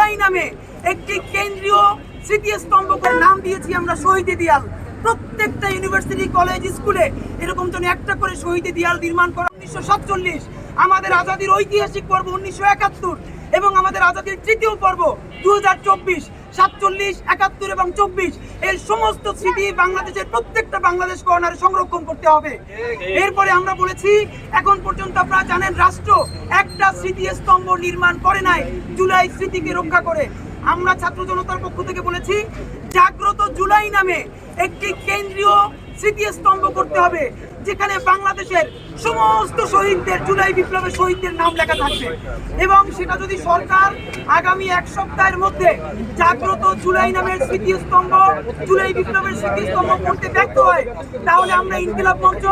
জুলাই নামে একটি কেন্দ্রীয় স্মৃতিস্তম্ভকে নাম দিয়েছি আমরা শহীদে দিয়াল। প্রত্যেকটা ইউনিভার্সিটি, কলেজ, স্কুলে এরকম যেন একটা করে শহীদ দিয়াল নির্মাণ করা উনিশশো সাতচল্লিশ। আমাদের আজাদির ঐতিহাসিক পর্ব উনিশশো একাত্তর এবং আমাদের আজাদির তৃতীয় পর্ব দু হাজার চব্বিশ। সাতচল্লিশ, একাত্তর এবং চব্বিশ। এর সমস্ত স্মৃতি বাংলাদেশের প্রত্যেকটা বাংলাদেশ কর্নারে সংরক্ষণ করতে হবে। এরপরে আমরা বলেছি, এখন পর্যন্ত আপনারা জানেন, রাষ্ট্র একটা স্মৃতি স্তম্ভ নির্মাণ করে নাই, জুলাই স্মৃতিকে রক্ষা করে। আমরা ছাত্র জনতার পক্ষ থেকে বলেছি, জাগ্রত জুলাই নামে একটি কেন্দ্রীয় স্মৃতিস্তম্ভ করতে হবে, যেখানে বাংলাদেশের সমস্ত শহীদদের, জুলাই বিপ্লবের শহীদদের নাম লেখা থাকবে। এবং সেটা যদি সরকার আগামী এক সপ্তাহের মধ্যে জাগ্রত জুলাই নামের স্মৃতিস্তম্ভ জুলাই বিপ্লবের স্মৃতিস্তম্ভ করতে ব্যর্থ হয়, তাহলে আমরা ইনকিলাব মঞ্চ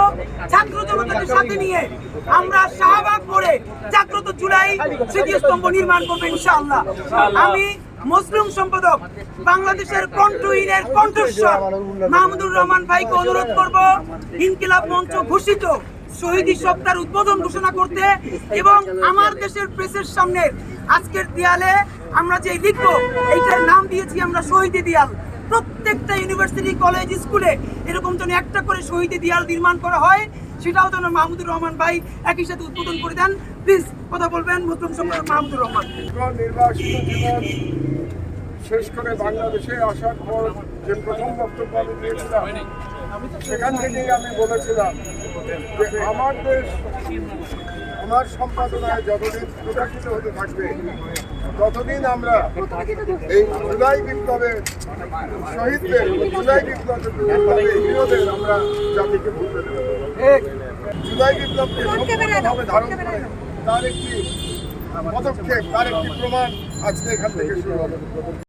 ছাত্র জনতাকে সাথে নিয়ে আমরা শাহবাগ মোড়ে জাগ্রত জুলাই স্মৃতিস্তম্ভ নির্মাণ করব ইনশাআল্লাহ। আমি মুসলিম সম্পাদক, বাংলাদেশের কণ্ঠহীনের কণ্ঠস্বর মাহমুদুর রহমান ভাইকে অনুরোধ করব, ইনকিলাব মঞ্চ ঘোষিত শহীদ সপ্তাহের উদ্বোধন ঘোষণা করতে এবং আমার দেশের প্রেসের সামনে আজকের দেয়ালে আমরা যে লিখব, এইটার নাম দিয়েছি আমরা শহীদে দেয়াল। প্রত্যেকটা ইউনিভার্সিটি, কলেজ, স্কুলে এরকম যেন একটা করে শহীদে দিয়াল নির্মাণ করা হয়, সেটাও যেন মাহমুদুর রহমান ভাই একই সাথে উদ্বোধন করে দেন। প্লিজ কথা বলবেন মুসলিম সম্পাদক মাহমুদুর রহমান। শেষ করে বাংলাদেশে আসার পর যে প্রথম বক্তব্য আমি দিয়েছিলাম সেখান থেকেই আমি বলেছিলাম যে আমার দেশ আমার সম্পাদনায় যতদিন প্রকাশিত হতে থাকবে ততদিন আমরা এই জুলাই বিপ্লবের শহীদদের জুলাই বিপ্লবের বিপ্লবে হিরোদের আমরা জাতিকে ভুলতে দেব। জুলাই বিপ্লবকে সম্পূর্ণভাবে ধারণ করে তার একটি পদক্ষেপ তার একটি প্রমাণ আজকে এখান থেকে শুরু হবে।